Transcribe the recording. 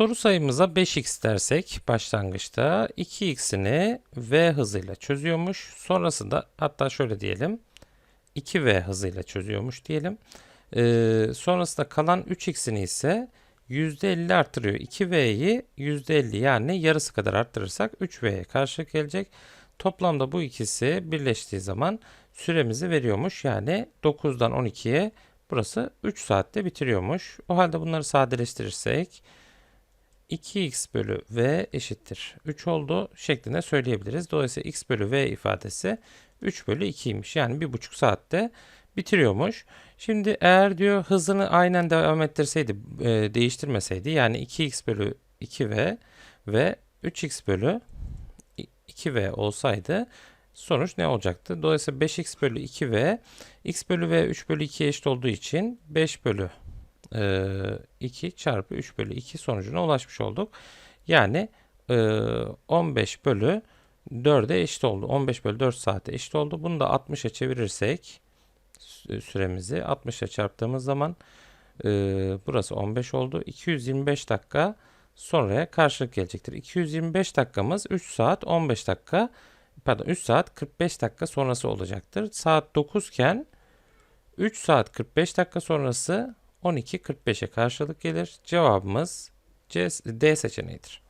soru sayımıza 5x dersek başlangıçta 2x'ini v hızıyla çözüyormuş. Sonrasında hatta şöyle diyelim 2v hızıyla çözüyormuş diyelim. Ee, sonrasında kalan 3x'ini ise %50 artırıyor. 2v'yi %50 yani yarısı kadar arttırırsak 3v'ye karşılık gelecek. Toplamda bu ikisi birleştiği zaman süremizi veriyormuş. Yani 9'dan 12'ye burası 3 saatte bitiriyormuş. O halde bunları sadeleştirirsek 2x bölü v eşittir 3 oldu şeklinde söyleyebiliriz. Dolayısıyla x bölü v ifadesi 3 bölü 2'ymiş. Yani 1,5 saatte bitiriyormuş. Şimdi eğer diyor hızını aynen devam ettirseydi, e, değiştirmeseydi yani 2x bölü 2v ve 3x bölü 2v olsaydı sonuç ne olacaktı? Dolayısıyla 5x bölü 2v x bölü v 3 bölü 2'ye eşit olduğu için 5 bölü 2 çarpı 3 bölü 2 sonucuna ulaşmış olduk. Yani e, 15 bölü 4'e eşit oldu. 15 bölü 4 saate eşit oldu. Bunu da 60'a çevirirsek sü- süremizi 60'a çarptığımız zaman e, burası 15 oldu. 225 dakika sonraya karşılık gelecektir. 225 dakikamız 3 saat 15 dakika pardon 3 saat 45 dakika sonrası olacaktır. Saat 9 iken 3 saat 45 dakika sonrası 12.45'e karşılık gelir. Cevabımız C, D seçeneğidir.